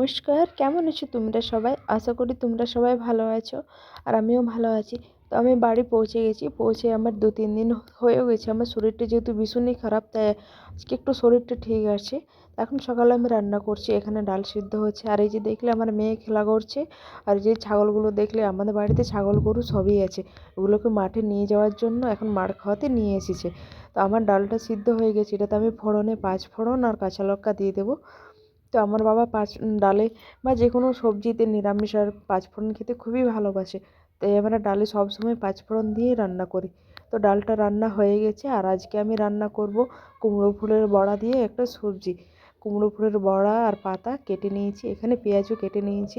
নমস্কার, কেমন আছো তোমরা সবাই? আশা করি তোমরা সবাই ভালো আছো আর আমিও ভালো আছি। তো আমি বাড়ি পৌঁছে গেছি, পৌঁছে আমার দু তিন দিন হয়েও গেছে। আমার শরীরটা যেহেতু ভীষণই খারাপ, তাই আজকে একটু শরীরটা ঠিক আছে। এখন সকালে আমি রান্না করছি, এখানে ডাল সিদ্ধ হচ্ছে। আর এই যে দেখলে আমার মেয়ে খেলা করছে, আর যে ছাগলগুলো দেখলে, আমাদের বাড়িতে ছাগল গরু সবই আছে। ওগুলোকে মাঠে নিয়ে যাওয়ার জন্য এখন মার খাওয়াতে নিয়ে এসেছে। তো আমার ডালটা সিদ্ধ হয়ে গেছে, এটাতে আমি ফোড়নে পাঁচ ফোড়ন আর কাঁচা লঙ্কা দিয়ে দেবো। তো আমার বাবা পাঁচ ডালে বা যে কোনো সবজিতে নিরামিষ আর পাঁচফোড়ন খেতে খুবই ভালোবাসে। তাই আমরা ডালে সবসময় পাঁচফোড়ন দিয়েই রান্না করি। তো ডালটা রান্না হয়ে গেছে আর আজকে আমি রান্না করব কুমড়ো ফুলের বড়া দিয়ে একটা সবজি। কুমড়ো ফুলের বড়া আর পাতা কেটে নিয়েছি, এখানে পেঁয়াজও কেটে নিয়েছি।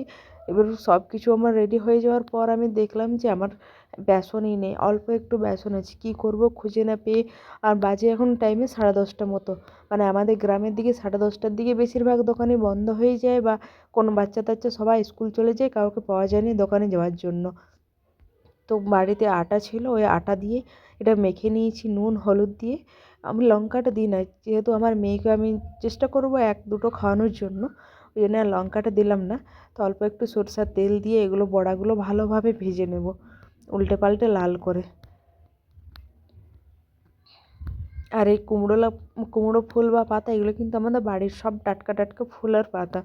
এবার সব কিছু আমার রেডি হয়ে যাওয়ার পর আমি দেখলাম যে আমার বেসনই নেই। অল্প একটু বেসন আছে। কী করব খুঁজে না পেয়ে আর বাজে এখন টাইমে সাড়ে দশটা মতো। মানে আমাদের গ্রামের দিকে সাড়ে দশটার দিকে বেশিরভাগ দোকানে বন্ধ হয়ে যায় বা কোনো বাচ্চা টাচ্চা সবাই স্কুল চলে যায়, কাউকে পাওয়া যায়নি দোকানে যাওয়ার জন্য। তো বাড়িতে আটা ছিল, ওই আটা দিয়ে এটা মেখে নিয়েছি নুন, হলুদ দিয়ে। আমি লঙ্কাটা দিই না, যেহেতু আমার মেয়েকে আমি চেষ্টা করব এক দুটো খাওয়ানোর জন্য। ওই জন্য লঙ্কাটা দিলাম না, তো অল্প একটু সরষার তেল দিয়ে এগুলো বড়াগুলো ভালোভাবে ভেজে নেব, উল্টে পাল্টে লাল করে। আর এই কুমড়ো কুমড়ো ফুল বা পাতা এগুলো কিন্তু আমাদের বাড়ির সব টাটকা টাটকা ফুল আর পাতা।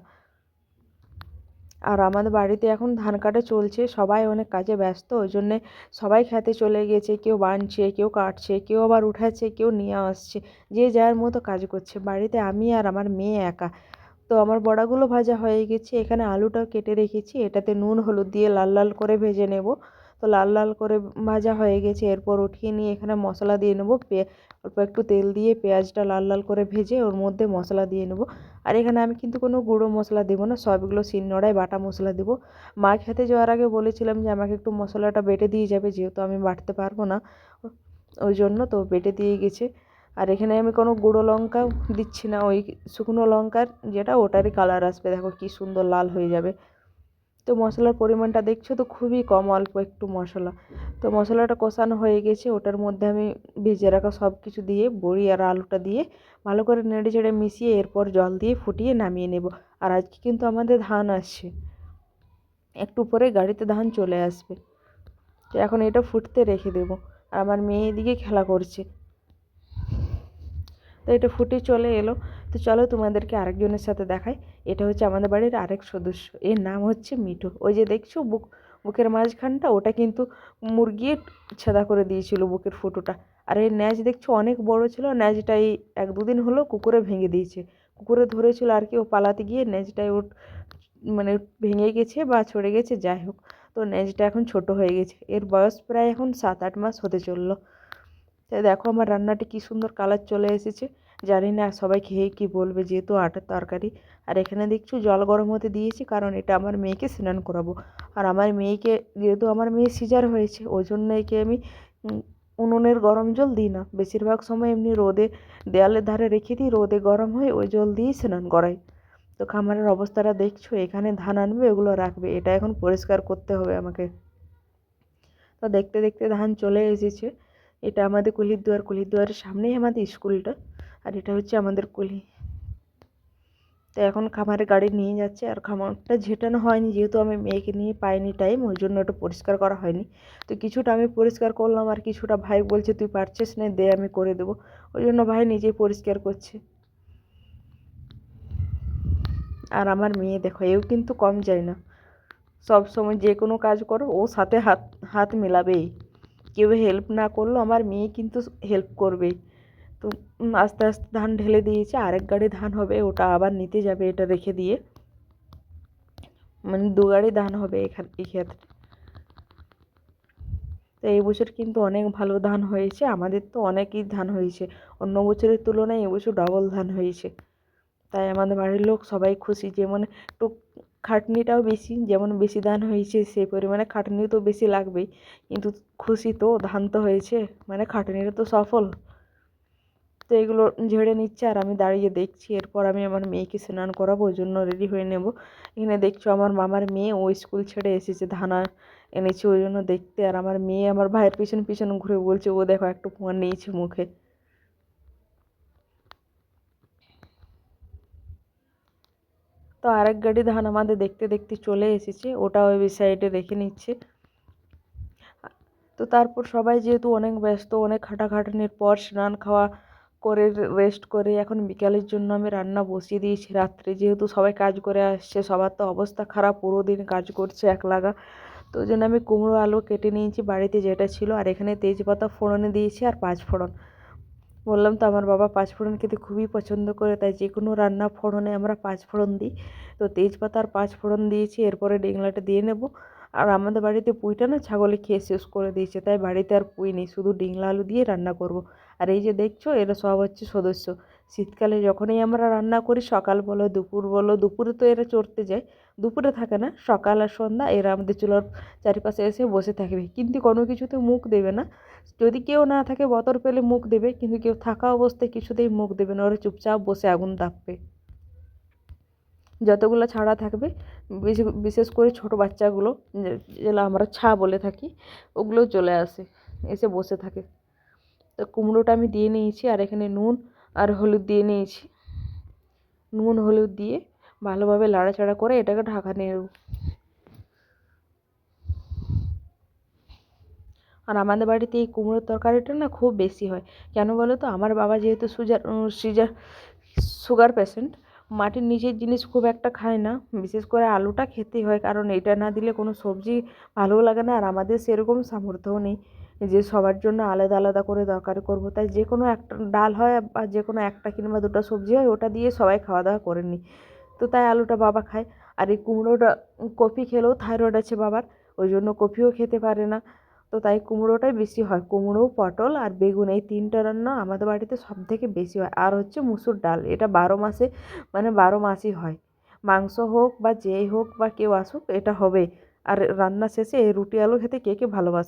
আর আমাদের বাড়িতে এখন ধান কাটা চলছে, সবাই অনেক কাজে ব্যস্ত, ওই জন্যে সবাই খেতে চলে গেছে, কেউ বানছে, কেউ কাটছে, কেউ আবার উঠাচ্ছে, কেউ নিয়ে আসছে, যে যার মতো কাজ করছে। বাড়িতে আমি আর আমার মেয়ে একা তো আমার বড়াগুলো ভাজা হয়ে গেছে। এখানে আলুটাও কেটে রেখেছি। এটাতে নুন, হলুদ দিয়ে লাল লাল করে ভেজে নেব। তো লাল লাল করে ভাজা হয়ে গেছে। এরপর উঠিয়ে নিয়ে এখানে মশলা দিয়ে নেব। অল্প একটু তেল দিয়ে পেঁয়াজটা লাল লাল করে ভেজে ওর মধ্যে মশলা দিয়ে নেব। আর এখানে আমি কিন্তু কোনো গুঁড়ো মশলা দেবো না। সবগুলো শিলনোড়ায় বাটা মশলা দেবো। মা খেতে যাওয়ার আগে বলেছিলাম যে, আমাকে একটু মশলাটা বেটে দিয়ে যাবে। যেহেতু আমি বাটতে পারব না। ওই জন্য তো বেটে দিয়ে গেছে। আর এখানে আমি কোনো গুঁড়ো লঙ্কা দিচ্ছি না, ওই শুকনো লঙ্কার যেটা, ওটারই কালার আসবে। দেখো কী সুন্দর লাল হয়ে যাবে। তো মশলার পরিমাণটা দেখছ তো খুবই কম, অল্প একটু মশলা। তো মশলাটা কষানো হয়ে গেছে, ওটার মধ্যে আমি ভেজে রাখা সব কিছু দিয়ে, বড়ি আর আলুটা দিয়ে ভালো করে নেড়ে চেড়ে মিশিয়ে এরপর জল দিয়ে ফুটিয়ে নামিয়ে নেব। আর আজকে কিন্তু আমাদের ধান আসছে। একটু পরে গাড়িতে ধান চলে আসবে। তো এখন এটা ফুটতে রেখে দেবো। আর আমার মেয়ে এদিকে খেলা করছে। তো এটা ফুটে চলে এলো। তো চলো তোমাদেরকে আরেকজনের সাথে দেখাই। এটা হচ্ছে আমাদের বাড়ির আরেক সদস্য। এর নাম হচ্ছে মিঠু। ওই যে দেখছ বুক, বুকের মাঝখানটা? ওটা কিন্তু মুরগি ছেদা করে দিয়েছিল বুকের ফুটোটা। আর এই ন্যাজ দেখছ অনেক বড় ছিল। ন্যাজটা এই এক দুদিন হলো কুকুরে ভেঙে দিয়েছে। কুকুরে ধরেছিল আর কি, ও পালাতে গিয়ে ন্যাজটাই ওর মানে ভেঙে গেছে বা ছড়ে গেছে, যাই হোক। তো ন্যাজটা এখন ছোট হয়ে গেছে। এর বয়স প্রায় এখন সাত আট মাস হতে চলল। তাই দেখো আমার রান্নাটি কী সুন্দর কালার চলে এসেছে। জানি না সবাই খেয়ে কী বলবে যেহেতু আটার তরকারি। আর এখানে দেখছ জল গরম হতে দিয়েছি কারণ এটা আমার মেয়েকে স্নান করাবো। আর আমার মেয়েকে যেহেতু আমার মেয়ে সিজার হয়েছে ওই জন্য একে আমি উনুনের গরম জল দিই না। বেশিরভাগ সময় এমনি রোদে দেয়ালের ধারে রেখে দিই, রোদে গরম হয়ে ওই জল দিয়েই স্নান করাই। তো খামারের অবস্থাটা দেখছ, এখানে ধান আনবে, ওগুলো রাখবে। এটা এখন পরিষ্কার করতে হবে আমাকে। তো দেখতে দেখতে ধান চলে এসেছে। এটা আমাদের কুলির দুয়ার কুলির দুয়ারের সামনেই আমাদের স্কুলটা, আর এটা হচ্ছে আমাদের কুলি। তো এখন খামারে গাড়ি নিয়ে যাচ্ছে, আর খামারটা ঝেটানো হয়নি, যেহেতু আমি মেয়েকে নিয়ে পাইনি টাইম ওই জন্য ওটা পরিষ্কার করা হয়নি। তো কিছুটা আমি পরিষ্কার করলাম, আর কিছুটা ভাই বলছে, তুই পারছিস না, দে, আমি করে দেবো। ওই জন্য ভাই নিজেই পরিষ্কার করছে। আর আমার মেয়ে দেখো, এও কিন্তু কম যায় না। সব সময় যে কোনো কাজ করো, ও সাথে হাত হাত মেলাবেই। কেউ হেল্প না করলেও আমার মেয়ে কিন্তু হেল্প করবেই। তো আস্তে আস্তে ধান ঢেলে দিয়েছে, আরেক গাড়ি ধান হবে, ওটা আবার নিতে যাবে এটা রেখে দিয়ে। মানে দু গাড়ি ধান হবে এখান, এই ক্ষেত্রে। তো এই বছর কিন্তু অনেক ভালো ধান হয়েছে, আমাদের তো অনেকই ধান হয়েছে। অন্য বছরের তুলনায় এবছর ডবল ধান হয়েছে। তাই আমাদের বাড়ির লোক সবাই খুশি, যেমন একটু খাটনিটাও বেশি, যেমন বেশি ধান হয়েছে সেই পরিমাণে খাটনিও তো বেশি লাগবেই। কিন্তু খুশি তো, ধান তো হয়েছে মানে খাটনিটা তো সফল। তো এগুলো ঝেড়ে নিচ্ছে আর আমি দাঁড়িয়ে দেখছি, এরপর আমি আমার মেয়েকে স্নান করাবো, ওই জন্য রেডি হয়ে নেব। এখানে দেখছ আমার মামার মেয়ে, ও স্কুল ছেড়ে এসেছে, ধানা এনেছে, ওই জন্য দেখতে। আর আমার মেয়ে আমার ভাইয়ের পিছন পিছন ঘুরে বলছে, ও দেখো, একটু ফোন নিয়েছে মুখে। তো আরেক গাড়ি ধান আমাদের দেখতে দেখতে চলে এসেছে ওটা ওই সাইডে রেখে নিচ্ছে। তো তারপর সবাই যেহেতু অনেক ব্যস্ত, অনেক খাটাখাটনির পর স্নান খাওয়া করে রেস্ট করে, এখন বিকালের জন্য আমি রান্না বসিয়ে দিয়েছি রাত্রে। যেহেতু সবাই কাজ করে আসছে, সবার তো অবস্থা খারাপ, পুরো দিন কাজ করছে এক লাগা তো ওই জন্য আমি কুমড়ো আলু কেটে নিয়েছি বাড়িতে যেটা ছিল, আর এখানে তেজপাতা ফোড়নে দিয়েছি আর পাঁচ ফোড়ন। বললাম তো আমার বাবা পাঁচফোড়ন খেতে খুবই পছন্দ করে, তাই যে কোনো রান্না ফোড়নে আমরা পাঁচফোড়ন দিই। তো তেজপাতা আর পাঁচফোড়ন দিয়েছি, এরপরে ডিংলাটা দিয়ে নেব। আর আমাদের বাড়িতে পুঁইটা না ছাগলে খেয়ে শেষ করে দিয়েছে, তাই বাড়িতে আর পুঁই নেই, শুধু ডিংলা আলু দিয়ে রান্না করব। আর এই যে দেখছ, এরা সব হচ্ছে সদস্য। শীতকালে যখনই আমরা রান্না করি, সকাল বলো, দুপুর বলো, দুপুরে তো এরা চড়তে যায়, দুপুরে থাকে না, সকাল আর সন্ধ্যা এরা আমাদের চুলার চারিপাশে এসে বসে থাকবে। কিন্তু কোনো কিছুতে মুখ দেবে না। যদি কেউ না থাকে, বতর পেলে মুখ দেবে, কিন্তু কেউ থাকা অবস্থায় কিছুতেই মুখ দেবে না। ওরা চুপচাপ বসে আগুন তাপবে। যতগুলো ছাড়া থাকবে, বিশেষ করে ছোট বাচ্চাগুলো, যেগুলো আমরা ছা বলে থাকি ওগুলো চলে আসে, এসে বসে থাকে। তো কুমড়োটা আমি দিয়ে নিয়েছি, আর এখানে নুন হলুদ দিয়ে নিয়েছি। নুন, হলুদ দিয়ে ভালোভাবে লাড়াচাড়া করে এটাকে ঢাকা নেব। আর আমাদের বাড়িতে এই কুমড়োর তরকারিটা না খুব বেশি হয়। কেন বলো তো? আমার বাবা যেহেতু সুজার সিজার, সুগার পেশেন্ট, মাটির নিচের জিনিস খুব একটা খায় না। বিশেষ করে আলুটা খেতেই হয়, কারণ এটা না দিলে কোনো সবজি ভালোও লাগে না, আর আমাদের সেরকম সামর্থ্যও নেই। যে সবার জন্য আলাদা আলাদা করে দরকার করব। তাই যে কোনো একটা ডাল হয় বা যে কোনো একটা কিংবা দুটো সবজি হয়, ওটা দিয়ে সবাই খাওয়া দাওয়া করে নিই। তো তাই আলুটা বাবা খায়। আর এই কুমড়োটা, কপি খেলেও থাইরয়েড আছে বাবার, ওই জন্য কপিও খেতে পারে না। তো তাই কুমড়োটাই বেশি হয়। কুমড়ো, পটল আর বেগুন এই তিনটা রান্না আমাদের বাড়িতে সব থেকে বেশি হয়। আর হচ্ছে মুসুর ডাল, এটা বারো মাসে মানে বারো মাসই হয়। মাংস হোক বা যেই হোক বা কেউ আসুক, এটা হবে আর রান্না শেষে এই রুটি, আলু খেতে কে কে ভালোবাসে?